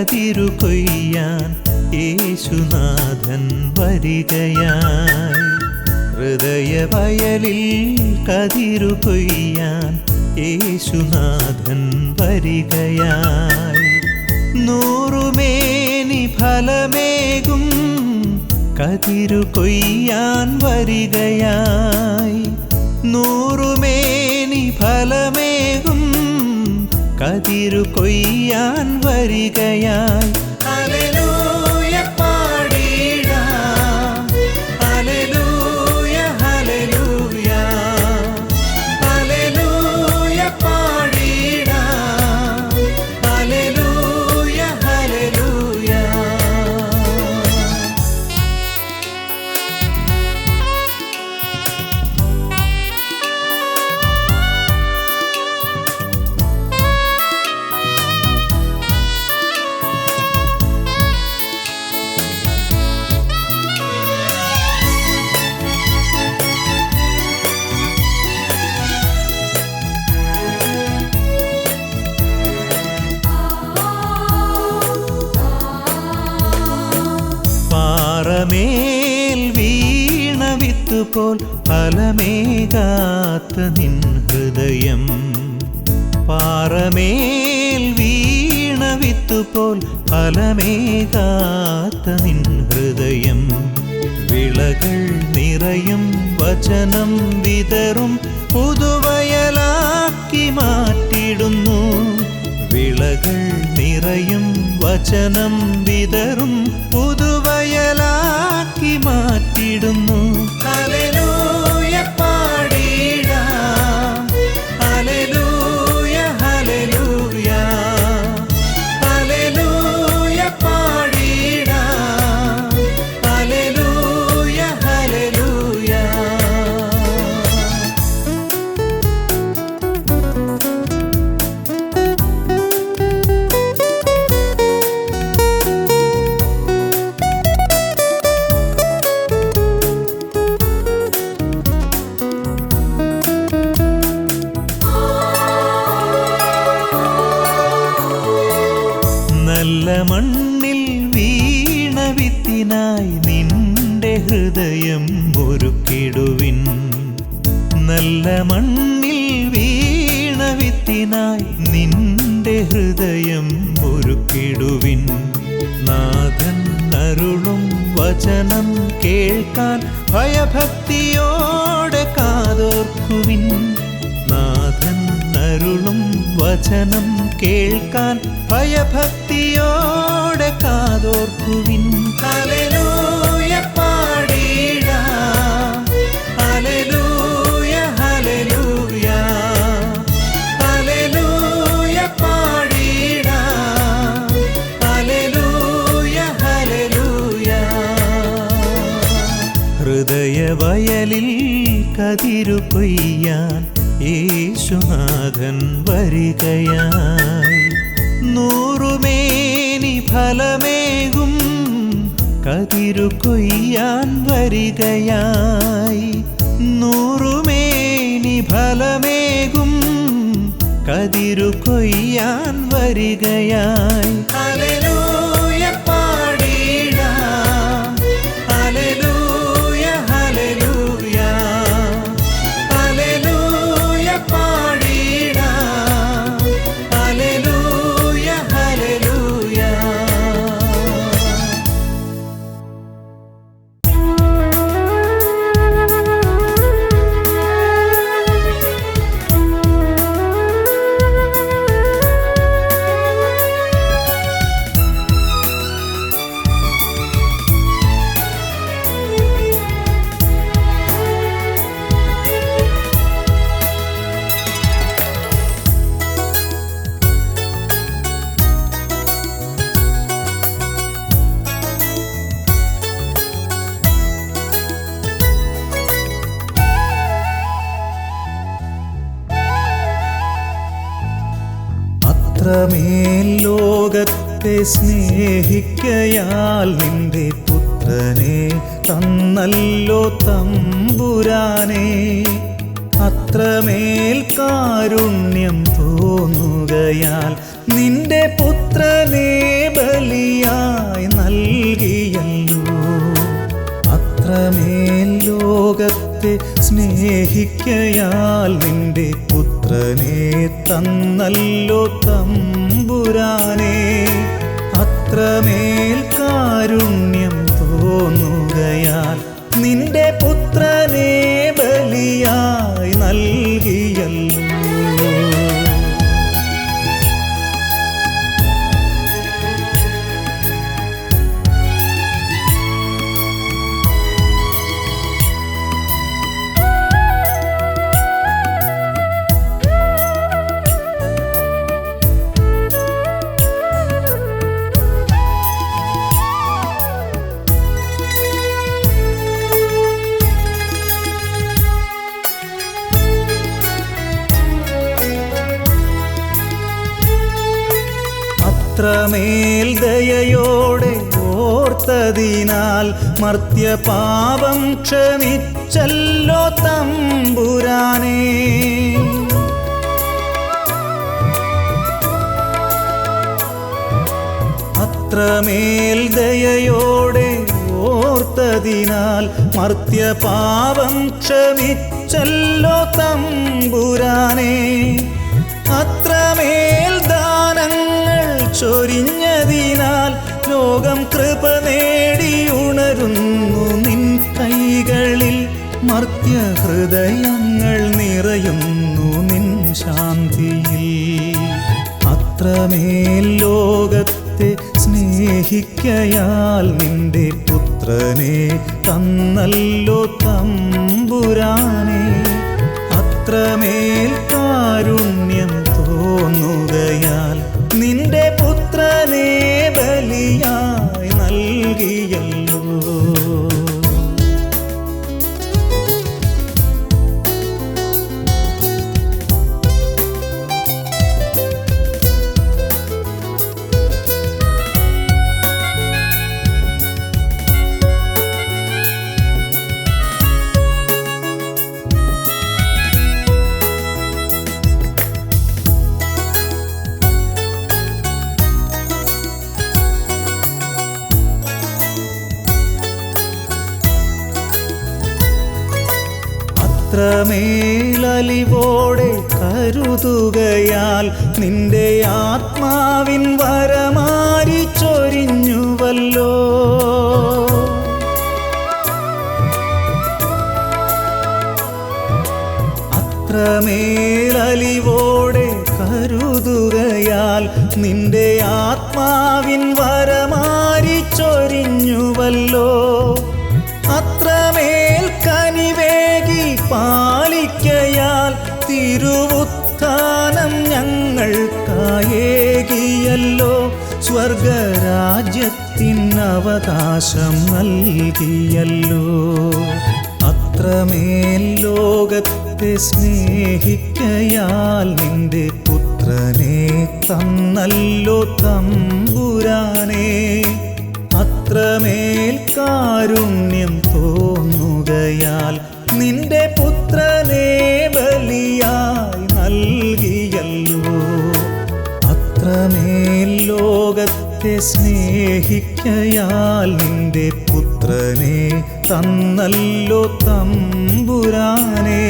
കതിരു കൊയ്യാൻ യേശുനാഥൻ വരികയായി. ഹൃദയവയലിൽ കതിരു കൊയ്യാൻ യേശുനാഥൻ വരികയായി. നൂറുമേനി ഫലമേകും കതിരു കൊയ്യാൻ വരികയായി. നൂറുമേനി ഫലമേകും കതിരു കൊയ്യാൻ വരികയായി വിത്തുപോൽ ഫലമേകാത്ത നിൻ ഹൃദയം. പാറമേൽ വീണ വിത്തുപോൽ ഫലമേകാത്ത നിൻ ഹൃദയം. വിളകൾ നിറയും വചനം വിതറും പുതുവയലാക്കി മാറ്റിടുന്നു വിളകൾ നിറയും വചനം വിതറും പുതുവയലാക്കി മാറ്റിടുന്നു വചനം കേൾക്കാൻ ഭയഭക്തിയോടെ കാതോർക്കുവിൻ. ഹല്ലേലൂയ പാടിടാം. ഹൃദയ വയലിൽ കതിരു കൊയ്യാൻ യേശുനാഥൻ വരികയായി. നൂറുമേനി ഫലമേകും കതിരു കൊയ്യാൻ വരികയായി. നൂറുമേനി ഫലമേകും കതിരു കൊയ്യാൻ വരികയായി. അത്രമേൽ ലോകത്തെ സ്നേഹിക്കയാൽ നിന്റെ പുത്രനെ തന്നല്ലോ തമ്പുരാനെ. അത്രമേൽ കാരുണ്യം തോന്നുകയാൽ നിന്റെ പുത്രനെ ബലിയായി നൽകിയല്ലോ. അത്രമേൽ ലോകത്തെ സ്നേഹിക്കയാൽ നിന്റെ പുത്രനെ തന്നല്ലോ തമ്പുരാനെ. അത്രമേൽ കാരുണ്യം തോന്നുകയാൽ നിന്റെ പുത്രനെ അത്രമേൽ ദയയോടെ ഓർത്തതിനാൽ മർത്യപാപം ക്ഷമിച്ചല്ലോ തമ്പുരാനേ. അത്രമേൽ ദയയോടെ ഓർത്തതിനാൽ മർത്യപാപം ക്ഷമിച്ചല്ലോ തമ്പുരാനെ. ഹൃദയങ്ങൾ നിറയുന്നു നിൻ ശാന്തിയിൽ. അത്രമേൽ ലോകത്തെ സ്നേഹിക്കയാൽ നിന്റെ പുത്രനെ തന്നല്ലോ തമ്പുരാനെ. അത്രമേൽ കാരുണ്യം തോന്നുകയാൽ നിന്റെ പുത്രനെ ബലിയായി നൽകിയല്ലോ കരുതുകയാൽ നിന്റെ ആത്മാവിൻ വരമാരി ചൊരിഞ്ഞുവല്ലോ. അത്രമേലലിവോടെ കരുതുകയാൽ നിന്റെ ആത്മാവിൻ വരമാരി ചൊരിഞ്ഞുവല്ലോ. ഞങ്ങൾക്കായേകിയല്ലോ സ്വർഗരാജ്യത്തിൻ അവകാശം നൽകിയല്ലോ. അത്രമേൽ ലോകത്തെ സ്നേഹിക്കയാൽ നിന്റെ പുത്രനെ തന്നല്ലോ തമ്പുരാനെ. അത്രമേൽ കാരുണ്യം തോന്നുകയാൽ നിന്റെ പുത്രനെ ബലിയായി നൽകിയല്ലോ അത്രമേൽ ലോകത്തെ സ്നേഹിക്കയാൽ നിന്റെ പുത്രനെ തന്നല്ലോ തമ്പുരാനെ.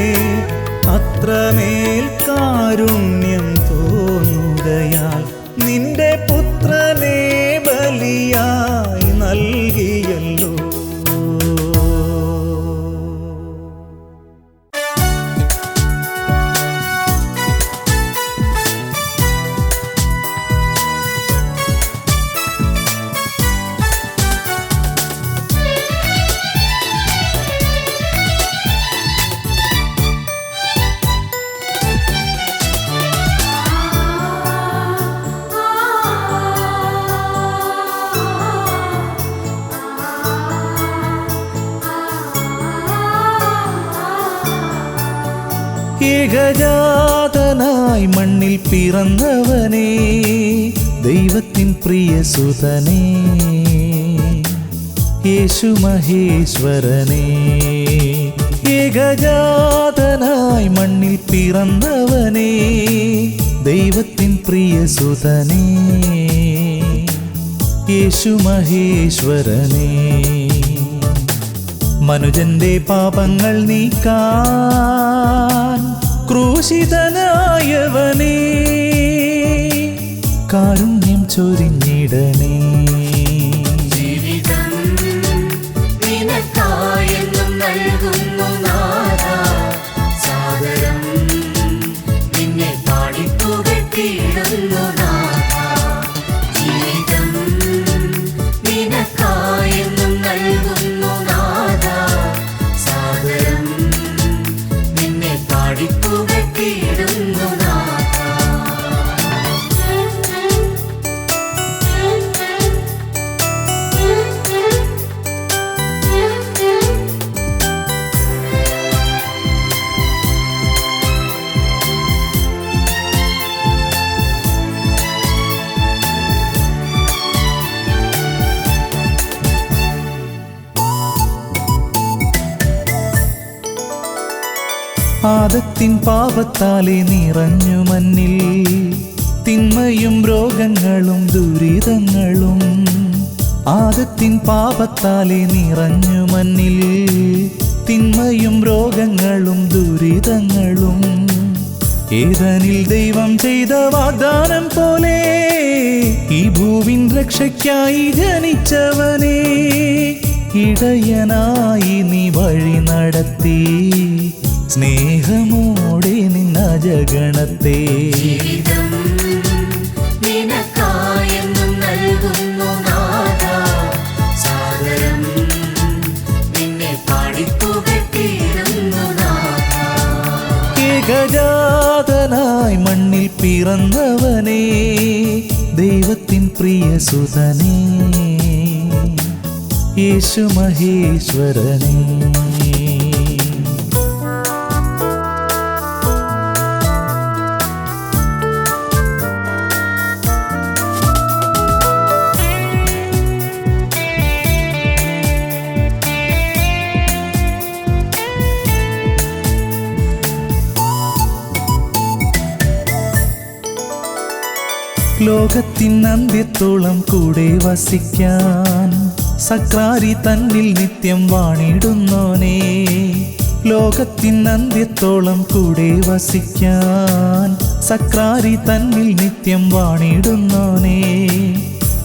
അത്രമേൽ കാരുണ്യം തോന്നുകയാൽ നിന്റെ പുത്രനെ ബലിയായി നൽകിയല്ലോ പിറന്നവനേ ദൈവത്തിൻ പ്രിയ സുതനേ. യേശു മഹേശ്വരനേ ഏകജാതനായി മണ്ണിൽ പിറന്നവനേ ദൈവത്തിൻ പ്രിയ സുതനേ. യേശു മഹേശ്വരനേ മനുജന്റെ പാപങ്ങൾ നീക്കാൻ ക്രൂശിതനായവനേ കാരുണ്യം ചൊരിഞ്ഞിടണേ. ആദത്തിൻ പാപത്താലെ നിറഞ്ഞു മഞ്ഞിൽ തിന്മയും രോഗങ്ങളും ദുരിതങ്ങളും ആദത്തിൻ പാപത്താലെ നിറഞ്ഞു മഞ്ഞിൽ തിന്മയും രോഗങ്ങളും ദുരിതങ്ങളും ഏതനിൽ ദൈവം ചെയ്ത വാഗ്ദാനം പോലെ ഈ ഭൂവിൻ രക്ഷയ്ക്കായി ജനിച്ചവനേ ഇടയനായി നീ വഴി നടത്തി. സ്നേഹമോടെ നിന്ന ജഗണത്തെ. ഏകജാതനായി മണ്ണിൽ പിറന്നവനേ ദൈവത്തിൻ പ്രിയ സുതനേ യേശു മഹേശ്വരനേ. ലോകത്തിൻ അന്ത്യത്തോളം കൂടെ വസിക്കാൻ സക്രാരി തന്നിൽ നിത്യം വാണിടുന്നോനേ. ലോകത്തിൻ അന്ത്യത്തോളം കൂടെ വസിക്കാൻ സക്രാരി തന്നിൽ നിത്യം വാണിടുന്നോനേ.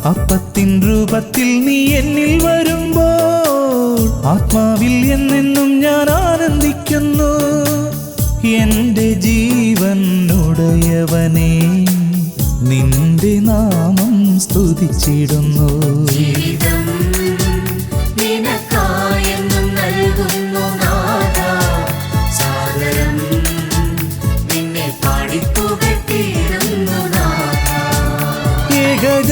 അപ്പത്തിൻ രൂപത്തിൽ നീ എന്നിൽ വരുമ്പോൾ ആത്മാവിൽ എന്നെന്നും ഞാൻ ആനന്ദിക്കുന്നു. എന്റെ ജീവൻ ഉടയവനേ നിന്റെ നാമം സ്തുതിച്ചിടുന്നു.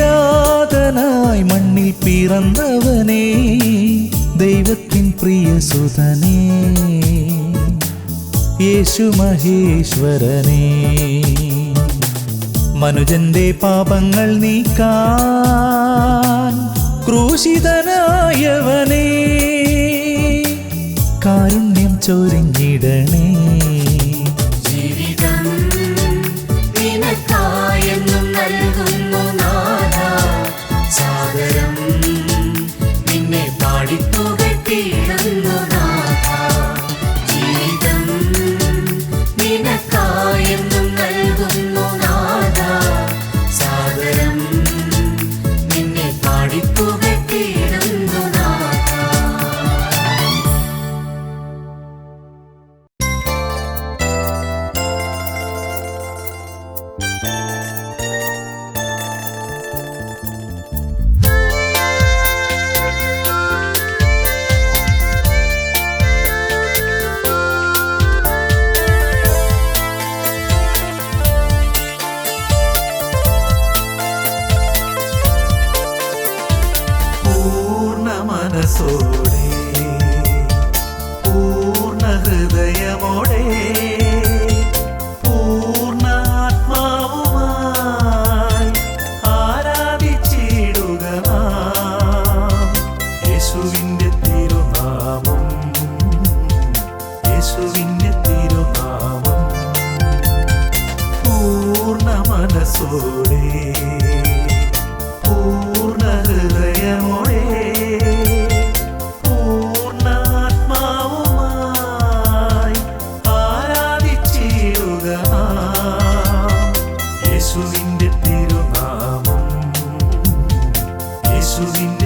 ഏകജാതനായി മണ്ണിൽ പിറന്നവനേ ദൈവത്തിൻ പ്രിയ സുതനേ യേശു മഹേശ്വരനേ. മനുജന്റെ പാപങ്ങൾ നീക്കാൻ ക്രൂശിതനായവനേ കാരുണ്യം ചൊരിഞ്ഞിടണേ ജീവിതം നിനക്കായെന്നും നൽകുന്നു നാഥാ. നിന്നെ യേശുവിന്റെ തിരുനാമം യേശുവിന്റെ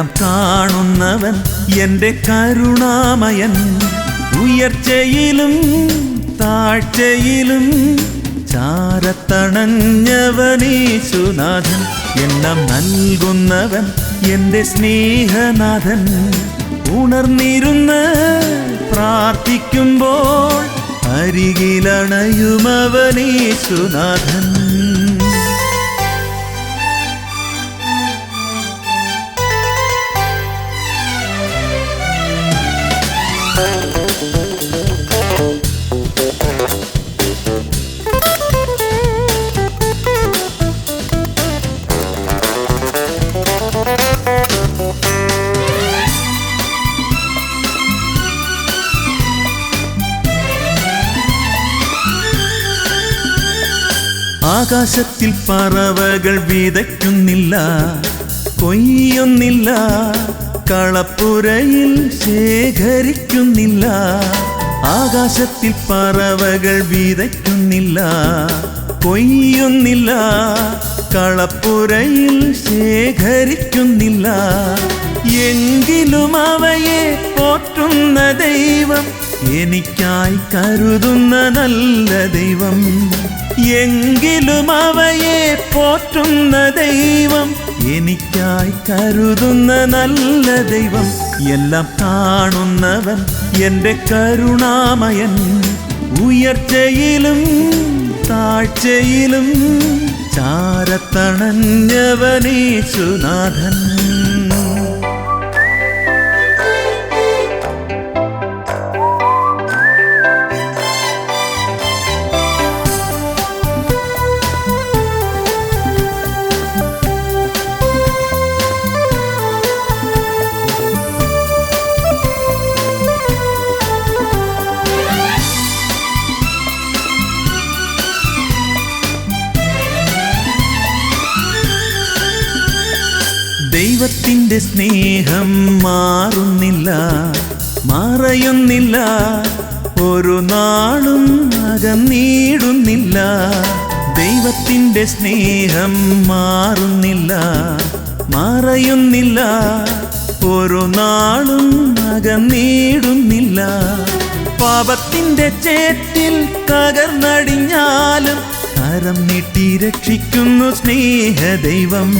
എല്ലാം കാണുന്നവൻ എന്റെ കരുണാമയൻ. ഉയർച്ചയിലും താഴ്ചയിലും ചാരത്തണഞ്ഞവനീശുനാഥൻ. എല്ലാം നൽകുന്നവൻ എന്റെ സ്നേഹനാഥൻ. ഉണർന്നിരുന്ന് പ്രാർത്ഥിക്കുമ്പോൾ അരികിലണയുമവനീശുനാഥൻ. ആകാശത്തിൽ പറവകൾ വിതയ്ക്കുന്നില്ല കൊയ്യുന്നില്ല കളപ്പുരയിൽ ശേഖരിക്കുന്നില്ല. ആകാശത്തിൽ പറവകൾ വിതയ്ക്കുന്നില്ല കൊയ്യുന്നില്ല കളപ്പുരയിൽ ശേഖരിക്കുന്നില്ല. എങ്കിലും അവയെ പോറ്റുന്ന ദൈവം എനിക്കായി കരുതുന്ന നല്ല ദൈവം. എങ്കിലും അവയെ പോറ്റുന്ന ദൈവം എനിക്കായി കരുതുന്ന നല്ല ദൈവം. എല്ലാം കാണുന്നവൻ എന്റെ കരുണാമയൻ. ഉയർച്ചയിലും താഴ്ചയിലും ചാരത്തണഞ്ഞവനീശുനാഥൻ ദൈവത്തിന്റെ സ്നേഹം മാറുന്നില്ല മറയുന്നില്ല. ഒരു നാളും അകന്നീടുന്നില്ല ദൈവത്തിന്റെ സ്നേഹം മാറുന്നില്ല മറയുന്നില്ല. ഒരു നാളും അകന്നീടുന്നില്ല പാപത്തിന്റെ ചേറ്റിൽ തകർന്നടിഞ്ഞാലും കരം നീട്ടി രക്ഷിക്കുന്നു സ്നേഹദൈവം.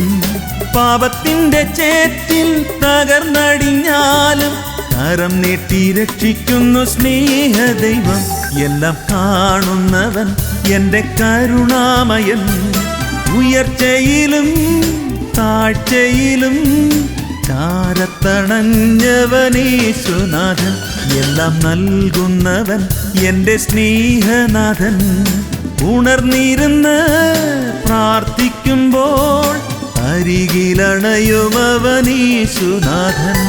പാപത്തിന്റെ ചേറ്റിൽ തകർന്നടിഞ്ഞാലും കരം നീട്ടി രക്ഷിക്കുന്നു സ്നേഹദൈവം. എല്ലാം കാണുന്നവൻ എന്റെ കരുണാമയൻ. ഉയർച്ചയിലും താഴ്ചയിലും ചാരത്തണഞ്ഞവനീശുനാഥൻ. എല്ലാം നൽകുന്നവൻ എന്റെ സ്നേഹനാഥൻ. ഉണർന്നിരുന്ന് പ്രാർത്ഥിക്കുമ്പോൾ അരികിലണയുമവനീശുനാഥൻ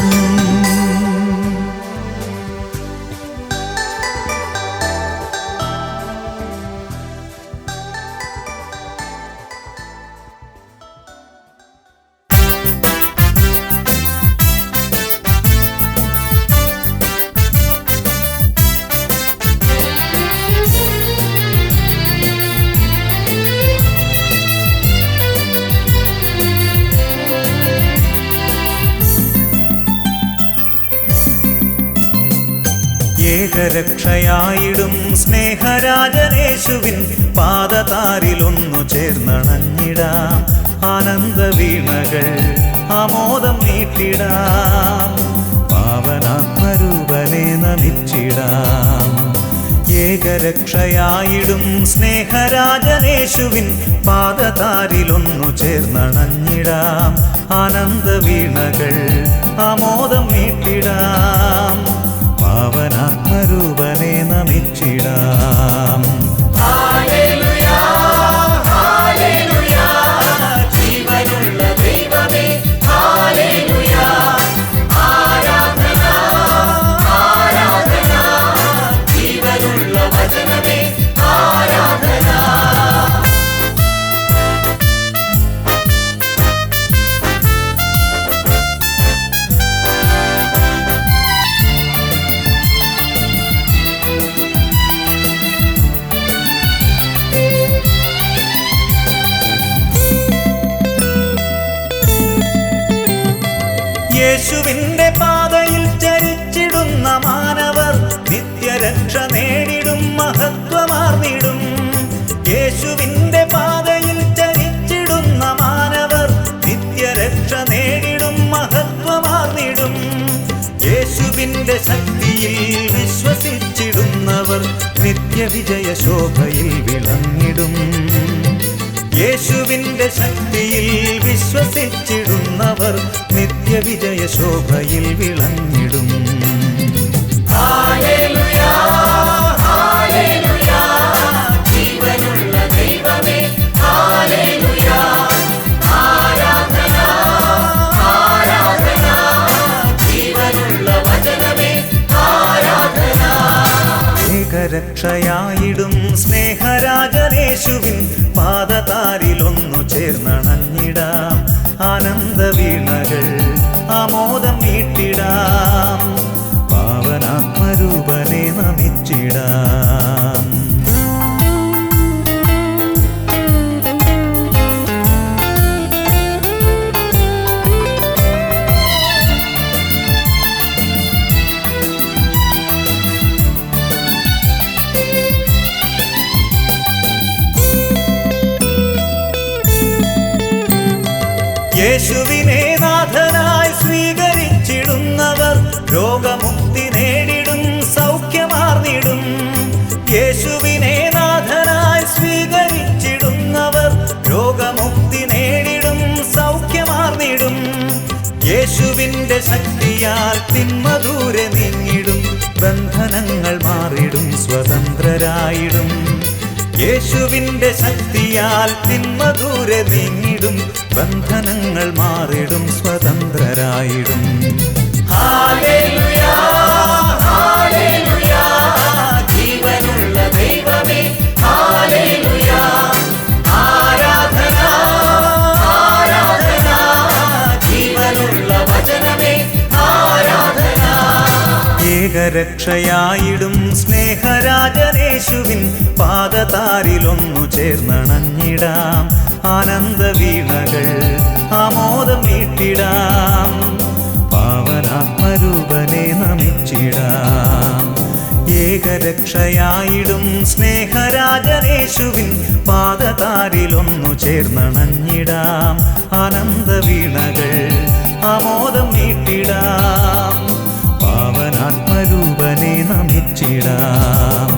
ഏകരക്ഷയായിടും സ്നേഹരാജനേശുവിൻ പാദതാരിലൊന്നു ചേർന്നണഞ്ഞിടാം. ആനന്ദ വീണകൾ ആമോദം നീട്ടിടാം. പാവനാത്മരൂപനെ നമിച്ചിടാം. ഏകരക്ഷയായിടും സ്നേഹരാജനേശുവിൻ പാദതാരിലൊന്നു ചേർന്നണഞ്ഞിടാം. ആനന്ദ വീണകൾ ആമോദം നീട്ടിടാം. പാവനാത്മരൂപനെ നമിച്ചിടാം. ശക്തിയിൽ വിശ്വസിച്ചിടുന്നവർ നിത്യവിജയ ശോഭയിൽ വിളങ്ങിടും. യേശുവിന്റെ ശക്തിയിൽ വിശ്വസിച്ചിടുന്നവർ നിത്യവിജയ ശോഭയിൽ വിളങ്ങിടും. ഏകരക്ഷയായിടും സ്നേഹരാജനേശുവിൻ പാദ യേശുവിനെ നാഥനായി സ്വീകരിച്ചിടുന്നവർ രോഗമുക്തി നേടിടും സൗഖ്യമാർന്നിടും. യേശുവിനെ നാഥനായി സ്വീകരിച്ചിടുന്നവർ രോഗമുക്തി നേടിടും സൗഖ്യമാർന്നിടും. യേശുവിന്റെ ശക്തിയാൽ തിന്മ നീങ്ങിടും ബന്ധനങ്ങൾ മാറിടും സ്വതന്ത്രരായിടും. യേശുവിന്റെ ശക്തിയാൽ തിന്മ ദൂരെ നീങ്ങിടും ബന്ധനങ്ങൾ മാറിടും സ്വതന്ത്രരായിടും. Hallelujah, hallelujah, ഏകരക്ഷയായിടും സ്നേഹരാജനേശുവിൻ പാദതാരിലൊന്നു ചേർന്നണഞ്ഞിടാം. ആനന്ദ വീണകൾ ആമോദം വീട്ടിടാം. പാവനാത്മരൂപനെ നമിച്ചിടാം. ഏകരക്ഷയായിടും സ്നേഹരാജനേശുവിൻ പാദതാരിലൊന്നു ചേർന്നണഞ്ഞിടാം. ആനന്ദ വീണകൾ ആമോദം നീട്ടിടാം പാവനാത്മരൂപനെ നമിച്ചിടാം